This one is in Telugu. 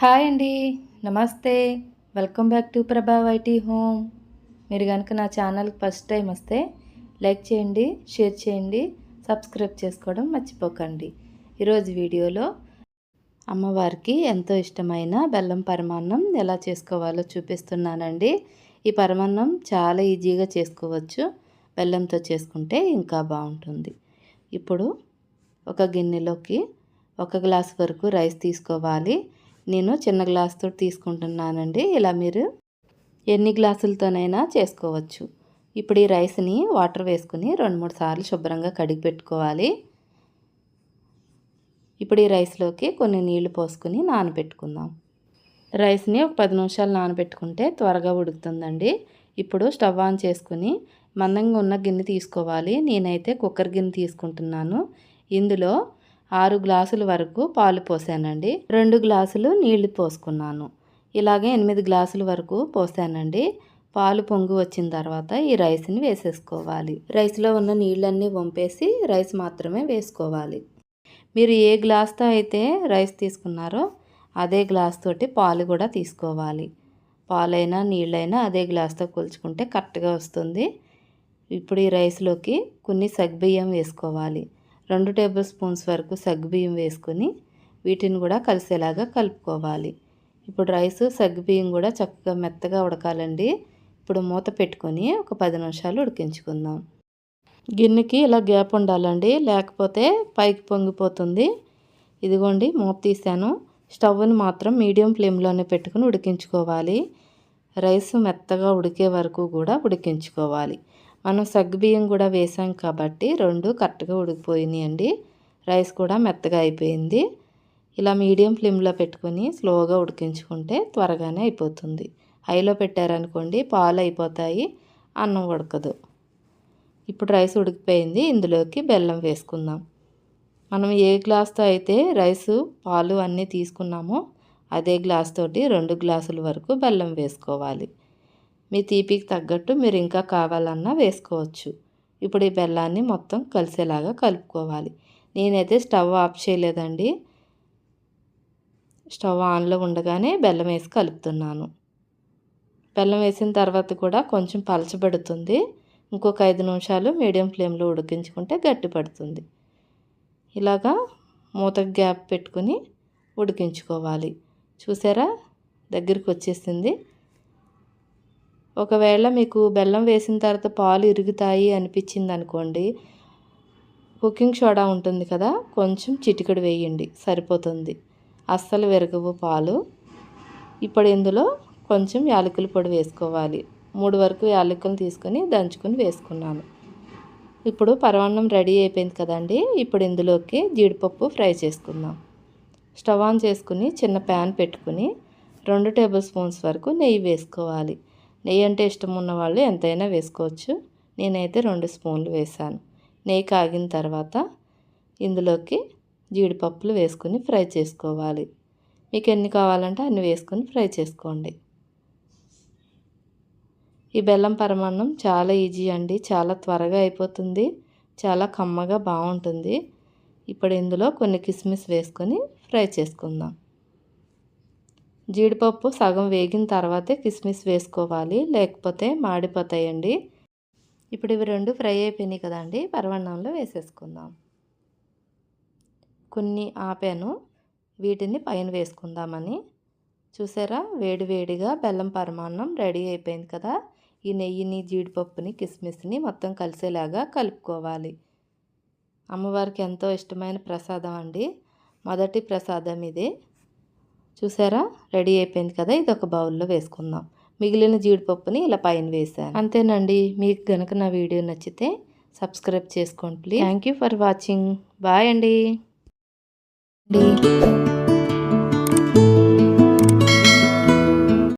హాయ్ అండి. నమస్తే. Welcome back to Prabha YT home. మీరు కనుక నా ఛానల్కి ఫస్ట్ టైం వస్తే లైక్ చేయండి షేర్ చేయండి సబ్స్క్రైబ్ చేసుకోవడం మర్చిపోకండి. ఈరోజు వీడియోలో అమ్మవారికి ఎంతో ఇష్టమైన బెల్లం పరమాన్నం ఎలా చేసుకోవాలో చూపిస్తున్నానండి. ఈ పరమాన్నం చాలా ఈజీగా చేసుకోవచ్చు. బెల్లంతో చేసుకుంటే ఇంకా బాగుంటుంది. ఇప్పుడు ఒక గిన్నెలోకి ఒక గ్లాస్ వరకు రైస్ తీసుకోవాలి. నేను చిన్న గ్లాసుతో తీసుకుంటున్నానండి. ఇలా మీరు ఎన్ని గ్లాసులతోనైనా చేసుకోవచ్చు. ఇప్పుడు ఈ రైస్ని వాటర్ వేసుకుని రెండు మూడు సార్లు శుభ్రంగా కడిగి పెట్టుకోవాలి. ఇప్పుడు ఈ రైస్లోకి కొన్ని నీళ్ళు పోసుకుని నానబెట్టుకుందాం. రైస్ని ఒక పది నిమిషాలు నానబెట్టుకుంటే త్వరగా ఉడుకుతుందండి. ఇప్పుడు స్టవ్ ఆన్ చేసుకుని మందంగా ఉన్న గిన్నె తీసుకోవాలి. నేనైతే కుక్కర్ గిన్నె తీసుకుంటున్నాను. ఇందులో ఆరు గ్లాసుల వరకు పాలు పోసానండి. రెండు గ్లాసులు నీళ్ళు పోసుకున్నాను. ఇలాగే ఎనిమిది గ్లాసుల వరకు పోసానండి. పాలు పొంగి వచ్చిన తర్వాత ఈ రైస్ని వేసేసుకోవాలి. రైస్లో ఉన్న నీళ్ళన్నీ వంపేసి రైస్ మాత్రమే వేసుకోవాలి. మీరు ఏ గ్లాస్తో అయితే రైస్ తీసుకున్నారో అదే గ్లాస్ తోటి పాలు కూడా తీసుకోవాలి. పాలైనా నీళ్ళైనా అదే గ్లాస్తో కొలుచుకుంటే కరెక్ట్గా వస్తుంది. ఇప్పుడు ఈ రైస్లోకి కొన్ని సగ్బియ్యం వేసుకోవాలి. రెండు టేబుల్ స్పూన్స్ వరకు సగ్గుబియ్యం వేసుకొని వీటిని కూడా కలిసేలాగా కలుపుకోవాలి. ఇప్పుడు రైస్ సగ్గుబియ్యం కూడా చక్కగా మెత్తగా ఉడకాలండి. ఇప్పుడు మూత పెట్టుకొని ఒక పది నిమిషాలు ఉడికించుకుందాం. గిన్నెకి ఇలా గ్యాప్ ఉండాలండి. లేకపోతే పైకి పొంగిపోతుంది. ఇదిగోండి మూత తీసాను స్టవ్ని మాత్రం మీడియం ఫ్లేమ్లోనే పెట్టుకుని ఉడికించుకోవాలి. రైస్ మెత్తగా ఉడికే వరకు కూడా ఉడికించుకోవాలి. మనం సగ్గుబియ్యం కూడా వేసాం కాబట్టి రెండు కరెక్ట్గా ఉడికిపోయినాయండి రైస్ కూడా మెత్తగా అయిపోయింది. ఇలా మీడియం ఫ్లేమ్లో పెట్టుకొని స్లోగా ఉడికించుకుంటే త్వరగానే అయిపోతుంది. హైలో పెట్టారనుకోండి పాలు అయిపోతాయి అన్నం ఉడకదు. ఇప్పుడు రైస్ ఉడికిపోయింది. ఇందులోకి బెల్లం వేసుకుందాం. మనం ఏ గ్లాస్తో అయితే రైసు పాలు అన్నీ తీసుకున్నామో అదే గ్లాస్ తోటి రెండు గ్లాసుల వరకు బెల్లం వేసుకోవాలి. మీ తీపికి తగ్గట్టు మీరు ఇంకా కావాలన్నా వేసుకోవచ్చు. ఇప్పుడు ఈ బెల్లాన్ని మొత్తం కలిసేలాగా కలుపుకోవాలి. నేనైతే స్టవ్ ఆఫ్ చేయలేదండి. స్టవ్ ఆన్లో ఉండగానే బెల్లం వేసి కలుపుతున్నాను. బెల్లం వేసిన తర్వాత కూడా కొంచెం పలచబడుతుంది. ఇంకొక ఐదు నిమిషాలు మీడియం ఫ్లేమ్లో ఉడికించుకుంటే గట్టి పడుతుంది ఇలాగా మూత గ్యాప్ పెట్టుకుని ఉడికించుకోవాలి. చూసారా? దగ్గరికి వచ్చేసింది. ఒకవేళ మీకు బెల్లం వేసిన తర్వాత పాలు ఇరుగుతాయి అనిపించింది అనుకోండి కుకింగ్ సోడా ఉంటుంది కదా కొంచెం చిటికెడు వేయండి సరిపోతుంది. అస్సలు విరగవు పాలు. ఇప్పుడు ఇందులో కొంచెం యాలకుల పొడి వేసుకోవాలి. మూడు వరకు యాలకులు తీసుకొని దంచుకొని వేసుకున్నాను. ఇప్పుడు పరమాన్నం రెడీ అయిపోయింది కదండి ఇప్పుడు ఇందులోకి జీడిపప్పు ఫ్రై చేసుకుందాం. స్టవ్ ఆన్ చేసుకుని చిన్న ప్యాన్ పెట్టుకుని రెండు టేబుల్ స్పూన్స్ వరకు నెయ్యి వేసుకోవాలి. నెయ్యి అంటే ఇష్టం ఉన్న వాళ్ళు ఎంతైనా వేసుకోవచ్చు. నేనైతే రెండు స్పూన్లు వేసాను నెయ్యి కాగిన తర్వాత ఇందులోకి జీడిపప్పులు వేసుకుని ఫ్రై చేసుకోవాలి. మీకు ఎన్ని కావాలంటే అన్ని వేసుకొని ఫ్రై చేసుకోండి. ఈ బెల్లం పరమాన్నం చాలా ఈజీ అండి. చాలా త్వరగా అయిపోతుంది. చాలా కమ్మగా బాగుంటుంది. ఇప్పుడు ఇందులో కొన్ని కిస్మిస్ వేసుకొని ఫ్రై చేసుకుందాం. జీడిపప్పు సగం వేగిన తర్వాతే కిస్మిస్ వేసుకోవాలి. లేకపోతే మాడిపోతాయండి. ఇప్పుడు ఇవి రెండు ఫ్రై అయిపోయినాయి కదండి. పరవన్నంలో వేసేసుకుందాం. కొన్ని ఆపాను. వీటిని పైన వేసుకుందామని. చూసారా? వేడి వేడిగా బెల్లం పరమాన్నం రెడీ అయిపోయింది కదా. ఈ నెయ్యిని జీడిపప్పుని కిస్మిస్ని మొత్తం కలిసేలాగా కలుపుకోవాలి. అమ్మవారికి ఎంతో ఇష్టమైన ప్రసాదం అండి. మొదటి ప్రసాదం ఇది. చూసారా? రెడీ అయిపోయింది కదా ఇది ఒక బౌల్లో వేసుకుందాం. మిగిలిన జీడిపప్పుని ఇలా పైన వేసాను అంతేనండి మీకు కనుక నా వీడియో నచ్చితే సబ్స్క్రైబ్ చేసుకోండి please. Thank you for watching. Bye అండి.